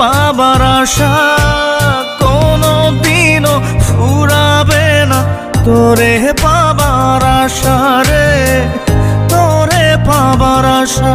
পাবার আশা কোনো দিনও ফুরাবে না। তোরে পাবার আশা রে তোরে পাবার আশা।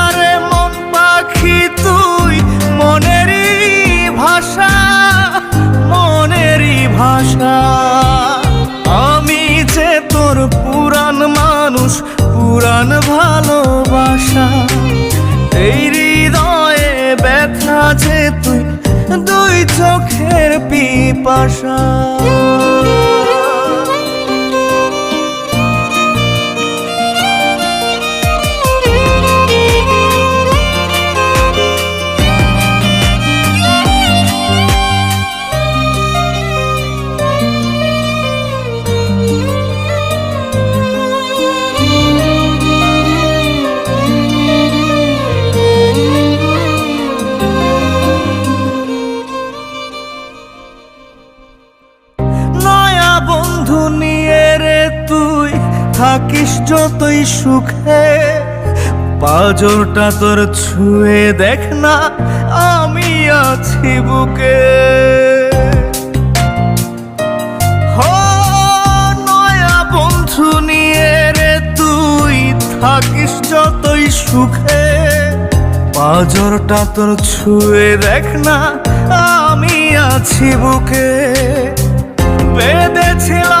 ভাষা আমি যে তোর পুরান মানুষ পুরান ভালোবাসা। এই হৃদয়ে ব্যথা যে তুই, দুই চোখের পিপাসা। থাকিস যতই সুখে, পাজরটা তোর ছুঁয়ে দেখ না, আমি আছি বুকে। নয়া বন্ধু নিয়ে রে, তুই থাকিস যতই সুখে, পাজরটা তোর ছুঁয়ে দেখ না, আমি আছি বুকে। বেঁধেছিলাম